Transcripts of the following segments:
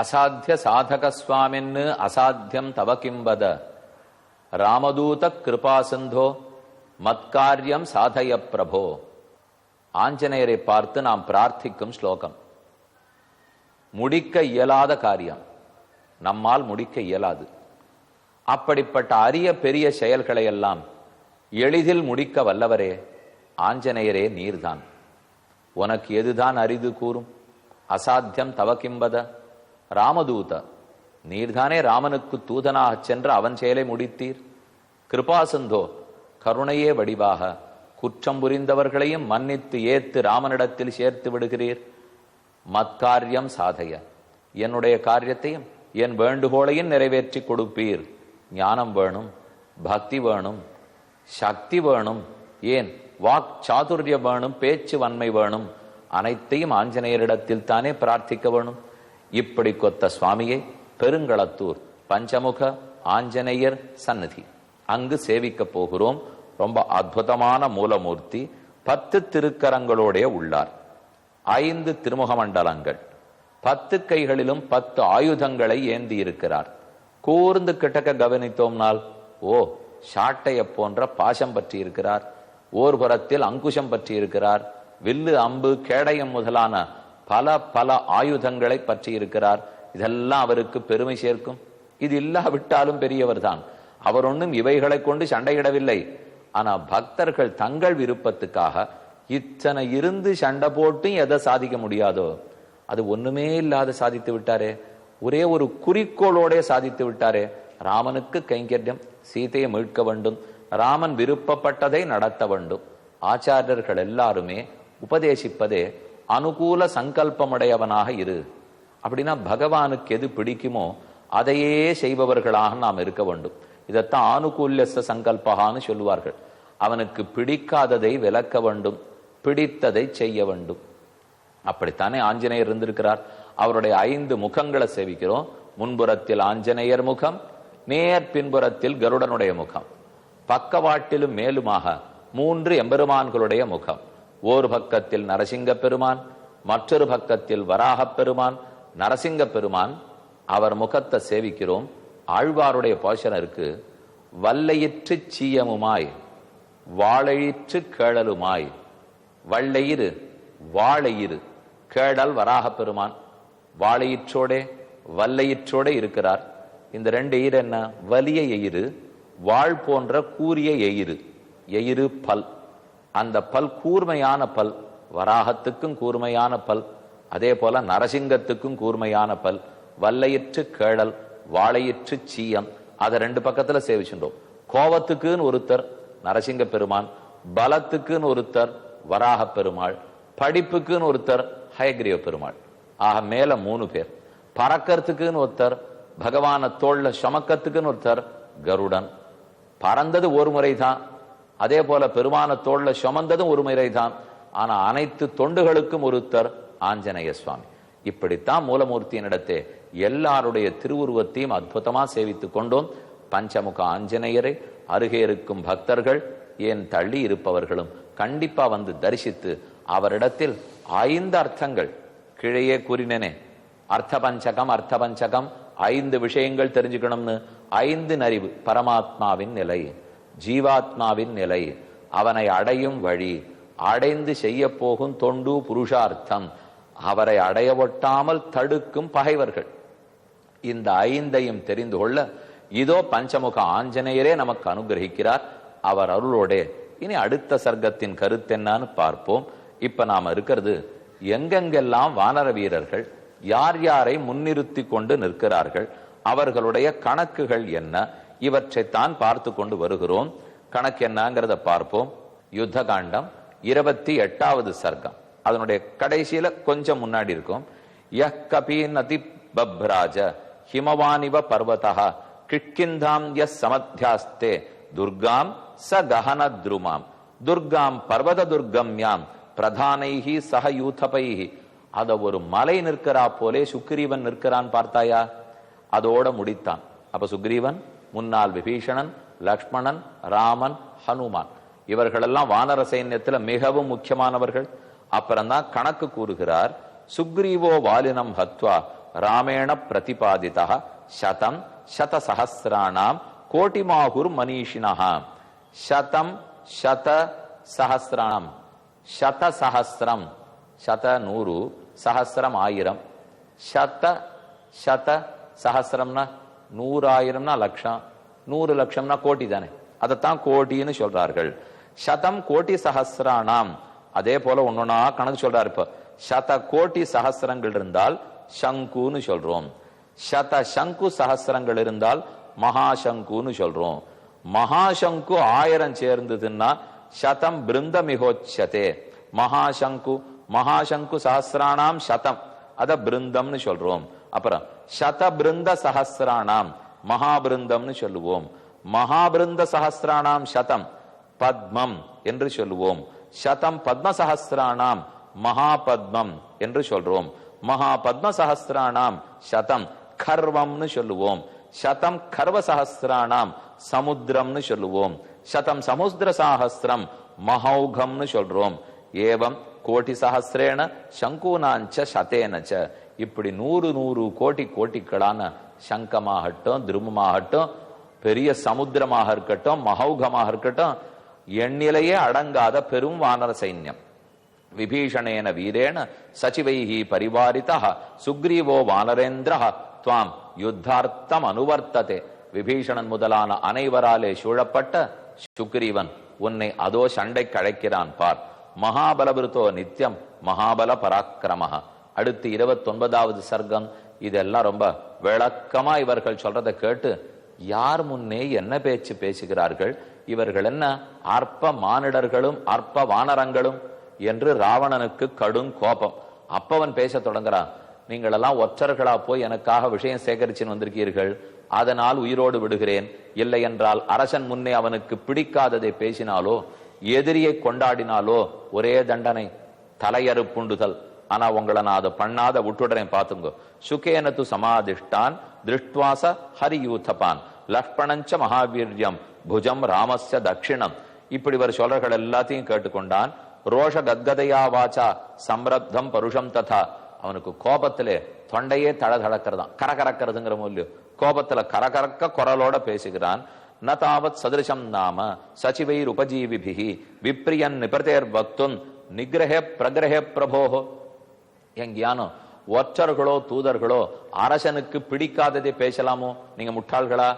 அசாத்திய சாதக சுவாமின்னு அசாத்தியம் தவ கிம்பத ராமதூத கிருபாசந்தோ மத்காரியம் சாதய பிரபோ. ஆஞ்சநேயரை பார்த்து நாம் பிரார்த்திக்கும் ஸ்லோகம். முடிக்க இயலாத காரியம். நம்மால் முடிக்க இயலாது. அப்படிப்பட்ட அரிய பெரிய செயல்களை எல்லாம் எளிதில் முடிக்க வல்லவரே ஆஞ்சநேயரே நீர்தான். உனக்கு எதுதான் அரிது கூறும்? அசாத்தியம் தவ கிம்பத ராமதூத நீர்தானே ராமனுக்கு தூதனாகச் சென்று அவன் செயலை முடித்தீர்? கிருபாசந்தோ கருணையே வடிவாக குற்றம் புரிந்தவர்களையும் மன்னித்து ஏத்து ராமனிடத்தில் சேர்த்து விடுகிறீர். மத்காரியம் சாதைய என்னுடைய காரியத்தையும் என் வேண்டுகோளையும் நிறைவேற்றி கொடுப்பீர். ஞானம் வேணும் பக்தி வேணும் சக்தி வேணும் ஏன் வாக் சாதுரியம் வேணும் பேச்சு வன்மை வேணும் அனைத்தையும் ஆஞ்சநேயரிடத்தில் தானே பிரார்த்திக்க வேணும்? இப்படி கொத்த சுவாமியை பெருங்களத்தூர் பஞ்சமுக ஆஞ்சநேயர் சன்னதி அங்கு சேவிக்க போகிறோம். ரொம்ப அற்புதமான மூலமூர்த்தி பத்து திருக்கரங்களோடே உள்ளார். ஐந்து திருமுக மண்டலங்கள். பத்து கைகளிலும் பத்து ஆயுதங்களை ஏந்தி இருக்கிறார். கூர்ந்து கிட்டக்க கவனித்தோம்னால் ஓ சாட்டைய போன்ற பாசம் பற்றி இருக்கிறார். ஓர்புறத்தில் அங்குஷம் பற்றி இருக்கிறார். வில்லு அம்பு கேடயம் முதலான பல பல ஆயுதங்களை பற்றி இருக்கிறார். இதெல்லாம் அவருக்கு பெருமை சேர்க்கும். இது இல்லாவிட்டாலும் பெரியவர் தான் அவர் ஒன்றும் இவைகளை கொண்டு சண்டையிடவில்லை. ஆனா பக்தர்கள் தங்கள் விருப்பத்துக்காக இத்தனை இருந்து சண்டை போட்டும் எதை சாதிக்க முடியாதோ அது ஒண்ணுமே இல்லாத சாதித்து விட்டாரே. ஒரே ஒரு குறிக்கோளோட சாதித்து விட்டாரே. ராமனுக்கு கைங்கரியம் சீதையை மீட்க வேண்டும். ராமன் விருப்பப்பட்டதை நடத்த வேண்டும். ஆச்சாரியர்கள் எல்லாருமே உபதேசிப்பதே அனுகூல சங்கல்பமுடையவனாக இரு. அப்படின்னா பகவானுக்கு எது பிடிக்குமோ அதையே செய்பவர்களாக நாம் இருக்க வேண்டும். இதைத்தான் ஆனுகூல்யச சங்கல்பகான்னு சொல்லுவார்கள். அவனுக்கு பிடிக்காததை விலக்க வேண்டும். பிடித்ததை செய்ய வேண்டும். அப்படித்தானே ஆஞ்சநேயர் இருந்திருக்கிறார். அவருடைய ஐந்து முகங்களை சேவிக்கிறோம். முன்புறத்தில் ஆஞ்சநேயர் முகம் நேர் பின்புறத்தில் கருடனுடைய முகம். பக்கவாட்டிலும் மேலுமாக மூன்று எம்பெருமான்களுடைய முகம். ஒரு பக்கத்தில் நரசிங்க பெருமான் மற்றொரு பக்கத்தில் வராகப் பெருமான் நரசிங்க பெருமான் அவர் முகத்தை சேவிக்கிறோம். ஆழ்வாருடைய போஷனருக்கு வல்லையிற்று சீயமுமாய் வாழையிற்று கேழலுமாய் வள்ளையிறு வாழையிறு கேடல் வராகப் பெருமான் வாழையிற்றோடே வல்லையிற்றோடே இருக்கிறார். இந்த ரெண்டு எயிர் என்ன? வலிய எயிறு வாழ் போன்ற கூரிய எயிறு எயிறு பல். அந்த பல் கூர்மையான பல் வராகத்துக்கும் கூர்மையான பல் அதே போல நரசிங்கத்துக்கும் கூர்மையான பல் வல்லையிற்று கேழல் வாழையிற்று சீயம் அதை ரெண்டு பக்கத்துல சேவிச்சுட்டோம். கோவத்துக்குன்னு ஒருத்தர் நரசிங்க பெருமான் பலத்துக்குன்னு ஒருத்தர் வராக பெருமாள் படிப்புக்குன்னு ஒருத்தர் ஹயக்ரீவ பெருமாள். ஆக மேல மூணு பேர். பறக்கிறதுக்குன்னு ஒருத்தர் பகவான தோல்ல சமக்கத்துக்குன்னு ஒருத்தர் கருடன். பறந்தது ஒரு முறைதான் அதே போல பெருமான தோல்ல சுமந்ததும் ஒரு முறைதான். ஆனா அனைத்து தொண்டுகளுக்கும் ஒருத்தர் ஆஞ்சநேய சுவாமி. இப்படித்தான் மூலமூர்த்தியினிடத்தே எல்லாருடைய திருவுருவத்தையும் அற்புதமா சேவித்துக் கொண்டோம். பஞ்சமுக ஆஞ்சநேயரை அருகே இருக்கும் பக்தர்கள் ஏன் தள்ளி இருப்பவர்களும் கண்டிப்பா வந்து தரிசித்து அவரிடத்தில் ஐந்து அர்த்தங்கள் கீழேயே கூறினேனே. அர்த்த பஞ்சகம் அர்த்த பஞ்சகம் ஐந்து விஷயங்கள் தெரிஞ்சுக்கணும்னு ஐந்து நறிவு பரமாத்மாவின் நிலை. ஜீவாத்மாவின் நிலை அவனை அடையும் வழி அடைந்து செய்ய போகும் தொண்டு புருஷார்த்தம் அவரை அடைய ஒட்டாமல் தடுக்கும் பகைவர்கள். இந்த ஐந்தையும் தெரிந்து கொள்ள இதோ பஞ்சமுக ஆஞ்சநேயரே நமக்கு அனுகிரகிக்கிறார். அவர் அருளோடே. இனி அடுத்த சர்க்கத்தின் கருத்தென்னான்னு பார்ப்போம். இப்ப நாம இருக்கிறது எங்கெங்கெல்லாம் வானர வீரர்கள் யார் யாரை முன்னிறுத்தி கொண்டு நிற்கிறார்கள் அவர்களுடைய கணக்குகள் என்ன இவற்றைத்தான் பார்த்து கொண்டு வருகிறோம். கணக்கு என்னங்கிறத பார்ப்போம். யுத்த காண்டம் இருபத்தி எட்டாவது சர்க்கம். அதனுடைய கடைசியில கொஞ்சம் முன்னாடி இருக்கும். யஹ் கபீநதி பப்ராஜ ஹிமவானிவ பர்வதா கிட்கிந்தாம் எஸ் சமத்தியாஸ்தே துர்காம் ச கஹன துருமாம் துர்காம் பர்வத துர்கம்யாம் பிரதானைஹி சக யூதபைஹி. அத ஒரு மலை நிற்கிறா போலே சுக்ரீவன் நிற்கிறான் பார்த்தாயா? அதோட முடித்தான். அப்ப சுக்ரீவன் முன்னால் விபீஷணன் லக்ஷ்மணன் ராமன் ஹனுமான். இவர்களெல்லாம் வானர சைன்யத்தில் மிகவும் முக்கியமானவர்கள். அப்புறம்தான் கணக்கு கூறுகிறார் சுக்ரீவோ வாலினம் ஹத்வா ராமேண பிரதிபாதிதா சதம் சத சஹசிராணாம் கோட்டிமாகுர் மனிஷினஹா சதம் சத சகசிராணம் சத சகசிரம் சத நூறு சகசிரம் ஆயிரம். சத சத சகசிரம்னா நூறாயிரம்னா லட்சம் நூறு லட்சம்னா கோடி தானே. அதைத்தான் கோடின்னு சொல்றார்கள். சதம் கோடி சஹசிரானாம் அதே போல ஒன்னொன்னா கணக்கு சொல்றாரு இப்ப. சத கோடி சஹசிரங்கள் இருந்தால் சங்குன்னு சொல்றோம். சத சங்கு சஹசிரங்கள் இருந்தால் மகாசங்குன்னு சொல்றோம். மகாசங்கு ஆயிரம் சேர்ந்ததுன்னா சதம் பிருந்தமிகோச்சதே. மகாசங்கு மகாசங்கு சஹசிரானாம் சதம். அத பிருந்தம்னு சொல்றோம். அப்புறம் சதபிருந்த சஹசிரானாம் மகாபிருந்தம்னு சொல்லுவோம். மகாபிருந்த சஹசிரானாம் சதம் பத்மம் என்று சொல்லுவோம். சதம் பத்ம சஹசிரானாம் மகாபத்மம் என்று சொல்றோம். மகா பத்ம சஹசிரானாம் சதம் கர்வம்னு சொல்லுவோம். சதம் கர்வ சஹசிரானாம் சமுத்திரம்னு சொல்லுவோம். சதம் சமுத்திர சாகசிரம் மகௌகம்னு சொல்றோம். ஏவம் கோட்டி சஹசிரேன சங்கூனாஞ்ச சதேனச்ச. இப்படி நூறு நூறு கோடி கோட்டிக்களான சங்கமாகட்டும் திருமமாகட்டும் பெரிய சமுத்திரமாக இருக்கட்டும் மகௌகமாக இருக்கட்டும் எண்ணிலையே அடங்காத பெரும் வானர சைன்யம். விபீஷணேன வீரேன சச்சிவைஹி பரிவாரிதா சுக்ரீவோ வானரேந்திர துவாம் யுத்தார்த்தம் அனுவர்த்ததே. விபீஷணன் முதலான அனைவராலே சூழப்பட்ட சுக்ரீவன் உன்னை அதோ சண்டைக்கு அழைக்கிறான் பார். மகாபலபிருத்தோ நித்தியம் மகாபல பராக்கிரமஹா. அடுத்து இருபத்தொன்பதாவது சர்க்கம். இதெல்லாம் ரொம்ப விளக்கமா இவர்கள் சொல்றதை கேட்டு யார் முன்னே என்ன பேச்சு பேசுகிறார்கள்? இவர்கள் என்ன அற்ப மானிடர்களும் அற்ப வானரங்களும் என்று ராவணனுக்கு கடும் கோபம். அப்பவன் பேச தொடங்குறான். நீங்கள் எல்லாம் ஒற்றர்களா போய் எனக்காக விஷயம் சேகரிச்சுன்னு வந்திருக்கீர்கள். அதனால் உயிரோடு விடுகிறேன். இல்லை என்றால் அரசன் முன்னே அவனுக்கு பிடிக்காததை பேசினாலோ எதிரியை கொண்டாடினாலோ ஒரே தண்டனை தலையறுப்புண்டுதல். ஆனா உங்களை நான் அதை பண்ணாத விட்டுடுறேன் பாத்துங்க சுகேனத்து சமாதிஷ்டான் திருஷ்டுவாச ஹரியூத்தபான் லக்ஷ்மணஞ்ச மகாவீரியம் புஜம் ராமஸ்ய தட்சிணம். இப்படி இவர் சொல்றர்கள் எல்லாத்தையும் கேட்டுக்கொண்டான். ரோஷ கத்கதையா வாச்சா சம்ரப்தம் பருஷம் ததா. அவனுக்கு கோபத்திலே தொண்டையே தளதளக்கிறதாம் கரகரக்கிறதுங்கிற மூலியம் கோபத்துல கரகரக்க குரலோட பேசுகிறான். ந தாவத் சதிருஷம் நாம சச்சிவைர் உபஜீவிபிகி விப்ரியன் நிபர்தேர் பக்தும் நிகிரஹே பிரகிரஹே பிரபோஹோ. எங்கேயானோ ஒற்றர்களோ தூதர்களோ அரசனுக்கு பிடிக்காததை பேசலாமோ? நீங்க முட்டாள்களா?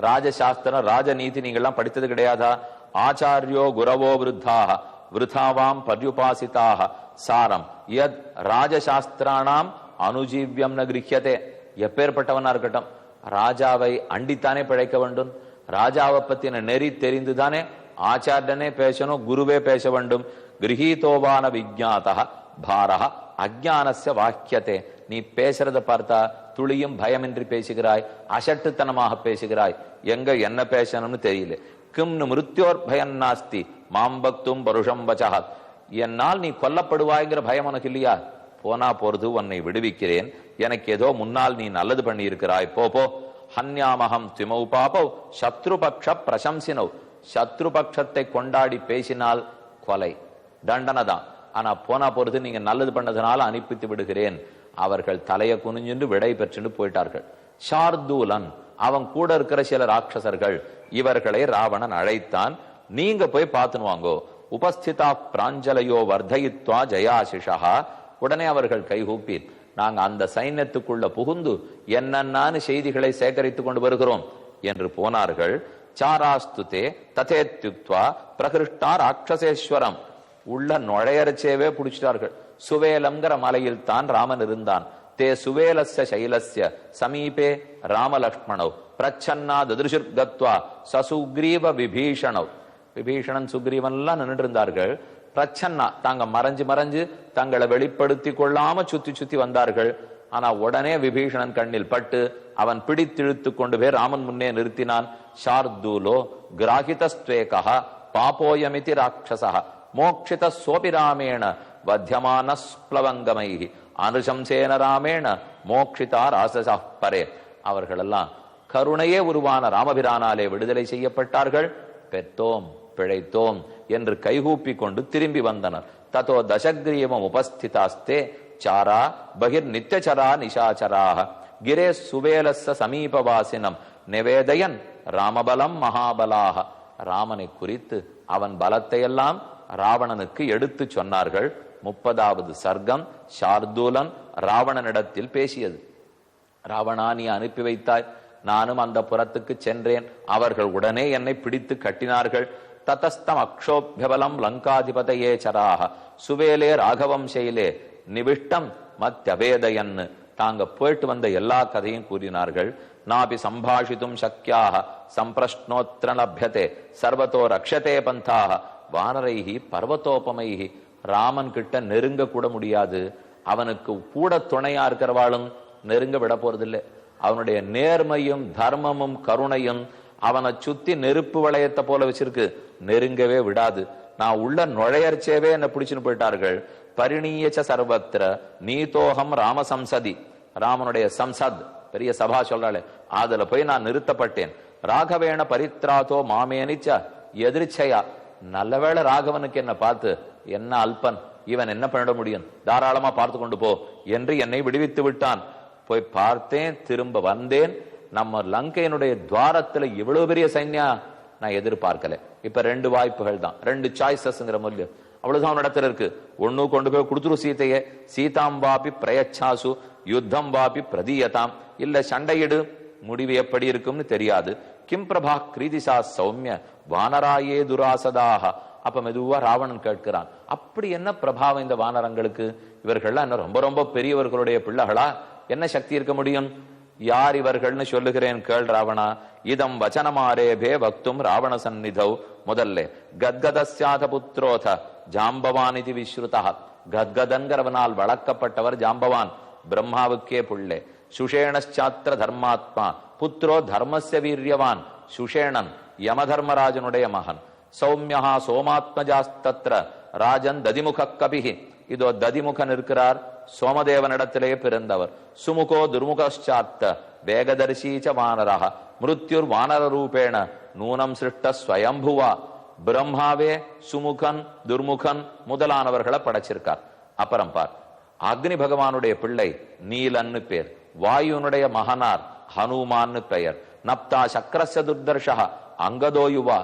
ராஜசாஸ்திரம் ராஜநீதி நீங்கள்லாம் படித்தது கிடையாதா? ஆச்சாரியோ குரவோ விருத்தாக? விருதாவாம் பர்யுபாசிதாக சாரம். யத் ராஜசாஸ்திரானாம் அனுஜீவியம் ந கிரகியதே எப்பேற்பட்டவனா இருக்கட்டும். ராஜாவை அண்டித்தானே பிழைக்க வேண்டும். ராஜாவை பத்தின நெறி தெரிந்துதானே ஆச்சாரியனே பேசணும் குருவே பேச வேண்டும். கிரகீதோவான விஜாதா பாரஹ. அஜானச வாக்கியத்தை. நீ பேசுறத பார்த்தா துளியும் பயமின்றி பேசுகிறாய் அசட்டுத்தனமாக பேசுகிறாய். எங்க என்ன பேசணும்னு தெரியல. கிம்னு மிருத்தியோர் பயம் நாஸ்தி மாம்பக்தும் பருஷம் வச்சஹாத் என்னால் நீ கொல்லப்படுவாய்ங்கிற பயம் உனக்கு இல்லையா? போனா போறது உன்னை விடுவிக்கிறேன். எனக்கு ஏதோ முன்னால் நீ நல்லது பண்ணி இருக்கிறாய் போ போ. ஹன்யாமகம் திமௌ பாபோ சத்ருபக்ஷ பிரசம்சினௌ. சத்ருபக்ஷத்தை கொண்டாடி பேசினால் கொலை. தண்டனை தான் ஆனா போனா பொறுத்து நீங்க நல்லது பண்ணதுனால அனுப்பித்து விடுகிறேன். அவர்கள் தலையை குனிஞ்சுண்டு விடை பெற்றுண்டு போயிட்டார்கள். ஷார்தூலன் அவன் கூட இருக்கிற சில ராட்சசர்கள் இவர்களை ராவணன் அழைத்தான். நீங்க போய் பார்த்துன்னு வாங்கோ. உபஸ்திதா பிராஞ்சலையோ வர்தயித்வா ஜயாசிஷா உடனே அவர்கள் கைகூப்பி நாங்க அந்த சைன்யத்துக்குள்ள புகுந்து என்னென்னு செய்திகளை சேகரித்துக் கொண்டு வருகிறோம் என்று போனார்கள். சாராஸ்துதே ததேத்யுக்துவா பிரகிருஷ்டா ராட்சசேஸ்வரம். உள்ள நுழையரச்சேவே பிடிச்சிட்டார்கள். சுவேலம்ங்கிற மலையில் தான் ராமன் இருந்தான். தே சுவேலஸ்ய சைலஸ்ய சமீபே ராமலக்ஷ்மணவ் பிரச்சன்னா ததிருஷிர்கத்வா சசுக்ரீவ விபீஷணவ் விபீஷணன் சுக்ரீவன் எல்லாம் நின்றுட்டு இருந்தார்கள் பிரச்சன்னா தாங்க மறைஞ்சு மறைஞ்சு தங்களை வெளிப்படுத்தி கொள்ளாம சுத்தி சுத்தி வந்தார்கள். ஆனா உடனே விபீஷணன் கண்ணில் பட்டு அவன் பிடித்திழுத்து கொண்டு போய் ராமன் முன்னே நிறுத்தினான். ஷார்தூலோ கிராகிதஸ்துவேகா பாப்போயமிதி ராட்சசா மோட்சித சோபி ராமேண வத்தியமான அனுசம்சேன ராமேண மோக்ஷிதா ராசசா பரே. அவர்களெல்லாம் கருணையே உருவான ராமபிரானாலே விடுதலை செய்யப்பட்டார்கள். பெற்றோம் பிழைத்தோம் என்று கைகூப்பி கொண்டு திரும்பி வந்தனர். ததோ தசக்ரீவம் உபஸ்திதாஸ்தே. சாரா பகிர் நித்தியச்சரா நிஷாச்சராக கிரே சுவேலச சமீபவாசினம். நிவேதயன் ராமபலம் மகாபலாக. ராமனை குறித்து அவன் பலத்தையெல்லாம் ராவணனுக்கு எடுத்து சொன்னார்கள். முப்பதாவது சர்க்கம் ஷார்தூலன் ராவணனிடத்தில் பேசியது. ராவணா நீ அனுப்பி வைத்தாய். நானும் அந்த புறத்துக்கு சென்றேன். அவர்கள் உடனே என்னை பிடித்து கட்டினார்கள். ததஸ்தம் அக்ஷோபியபலம் லங்காதிபதையே சராக சுவேலே ராகவம் செயலே நிவிஷ்டம் மத்தியபேதயன் தாங்க போயிட்டு வந்த எல்லா கதையும் கூறினார்கள். நாபி சம்பாஷித்தும் சக்கியாக சம்பிரஷ்னோத்திர லபியதே. சர்வத்தோ ரக்ஷதே பந்தாக வானரைகி பர்வத்தோப்பமைகி ராமன் கிட்ட நெருங்க கூட முடியாது. அவனுக்கு கூட துணையா இருக்கிறவாளும் நெருங்க விட போறதில்லை. அவனுடைய நேர்மையும் தர்மமும் கருணையும் அவனை சுத்தி நெருப்பு வளையத்தை போல வச்சிருக்கு. நெருங்கவே விடாது. நான் உள்ள நுழையர்ச்சேவே என்ன பிடிச்சுன்னு போயிட்டார்கள். பரிணீயச்ச சர்வத்திர நீதோகம் ராமசம்சதி. ராமனுடைய சம்சத் பெரிய சபா சொல்றாளே. அதுல போய் நான் நிறுத்தப்பட்டேன். ராகவேண பரித்ராதோ மாமேனிச்ச எதிர்ச்சையா. நல்லவேளை ராகவனுக்கு என்ன பார்த்து என்ன அல்பன் இவன் என்ன பண்ணிட முடியும்? தாராளமா பார்த்து கொண்டு போ என்று என்னை விடுவித்து விட்டான். போய் பார்த்தேன் திரும்ப வந்தேன். நம்ம லங்கையினுடைய துவாரத்துல இவ்வளவு பெரிய சைன்யா நான் எதிர்பார்க்கல. இப்ப ரெண்டு வாய்ப்புகள் தான். ரெண்டு சாய்ஸஸ்ங்கிற மூலியம் அவ்வளவுதான் இடத்துல இருக்கு. ஒண்ணு கொண்டு போய் கொடுத்துரு சீத்தையே. சீதாம் வாபி பிரயச்சாசு யுத்தம் வாபி பிரதீயதாம். இல்ல சண்டையிடு. முடிவு எப்படி இருக்கும்னு தெரியாது. கிம் பிரபா கிரீதிசா சௌமிய வானராயே துராசதாக அப்ப மெதுவா ராவணன் கேட்கிறான் அப்படி என்ன பிரபாவம் இந்த வானரங்களுக்கு? இவர்கள்லாம் என்ன ரொம்ப ரொம்ப பெரியவர்களுடைய பிள்ளைகளா? என்ன சக்தி இருக்க முடியும்? யார் இவர்கள்னு சொல்லுகிறேன் கேள் ராவணா. இதம் வச்சனமாரேபே வக்தும் ராவண சந்நிதவ் முதல்ல கத்கதஸ்யாத புத்திரோத ஜாம்பவான் இது விஸ்ருதா கத்கதன்கிறவனால் வளர்க்கப்பட்டவர் ஜாம்பவான் பிரம்மாவுக்கே புள்ளே. சுஷேணச்சாத்திர தர்மாத்மா. புத்திரோ தர்மஸ்ய வீரியவான். சுஷேணன் யமதர்மராஜனுடைய மகன். சௌமியா சோமாத்மஜாஸ்தத்ர. ராஜன் ததிமுக கபிகி இதோ ததிமுகன் இருக்கிறார். சோமதேவனிடத்திலே பிறந்தவர். சுமுகோ துர்முகாத்த வேகதர்சீச்ச வானராக மிருத்யுர் வானர ரூபேண நூனம் சிருஷ்ட ஸ்வயம்புவா. பிரம்மாவே சுமுகன் துர்முகன் முதலானவர்களை படைச்சிருக்கார். அப்புறம் பார். அக்னி பகவானுடைய பிள்ளை நீலன்னு பேர். வாயுனுடைய மகனார் ஹனுமான்னு பெயர். நப்தா சக்கரஸ்ய துர்தர்ஷா அங்கதோயுவா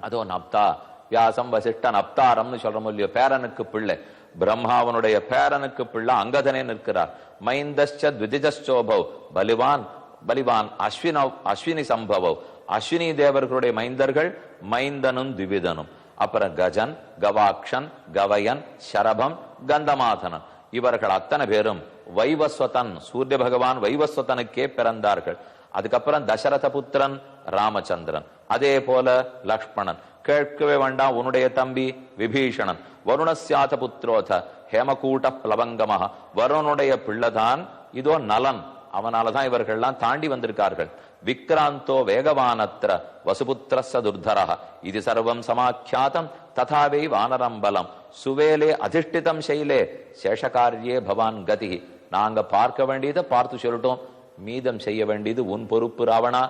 அதோ நப்தா வியாசம் வசிஷ்ட நப்தாரம்னு சொல்றோம் இல்லையோ பேரனுக்கு பிள்ளை. பிரம்மாவனுடைய பேரனுக்கு பிள்ளை அங்கதனே நிற்கிறார். மைந்தஸ்ச த்விதிஜஸ்சோபவ் பலிவான் பலிவான் அஸ்வினவ் அஸ்வினி சம்பவவ் அஸ்வினி தேவர்களுடைய மைந்தர்கள் மைந்தனும் திவிதனும். அப்புறம் கஜன் கவாக்ஷன் கவயன் சரபம் கந்தமாதனன். இவர்கள் அத்தனை பேரும் வைவஸ்வதன் சூரிய பகவான் வைவஸ்வதனுக்கே பிறந்தார்கள். அதுக்கப்புறம் தசரத புத்திரன் ராமச்சந்திரன். அதே போல லக்ஷ்மணன். கேட்கவே வேண்டாம் உன்னுடைய தம்பி விபீஷணன். வருணசியாத புத்திரோத ஹேமகூட்ட பிளவங்கமாக வருணனுடைய பிள்ளைதான் இதோ நலன். அவனாலதான் இவர்கள்லாம் தாண்டி வந்திருக்கார்கள். விக்ராந்தோ வேகவானத்திர வசுபுத்திர துர்தரः இது சர்வம் சமாக்கியாதம் ததாவை வானரம் பலம் சுவேலே அதிஷ்டிதம் செயலே சேஷகாரியே பவான் கதி. நாங்க பார்க்க வேண்டியதை பார்த்து சொல்லட்டும். மீதம் செய்ய வேண்டியது உன் பொறுப்பு ராவணா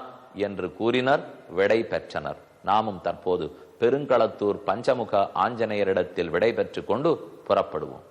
என்று கூறினர் விடை பெற்றனர். நாமும் தற்போது பெருங்களத்தூர் பஞ்சமுக ஆஞ்சநேயரிடத்தில் விடை பெற்றுக் கொண்டு புறப்படுவோம்.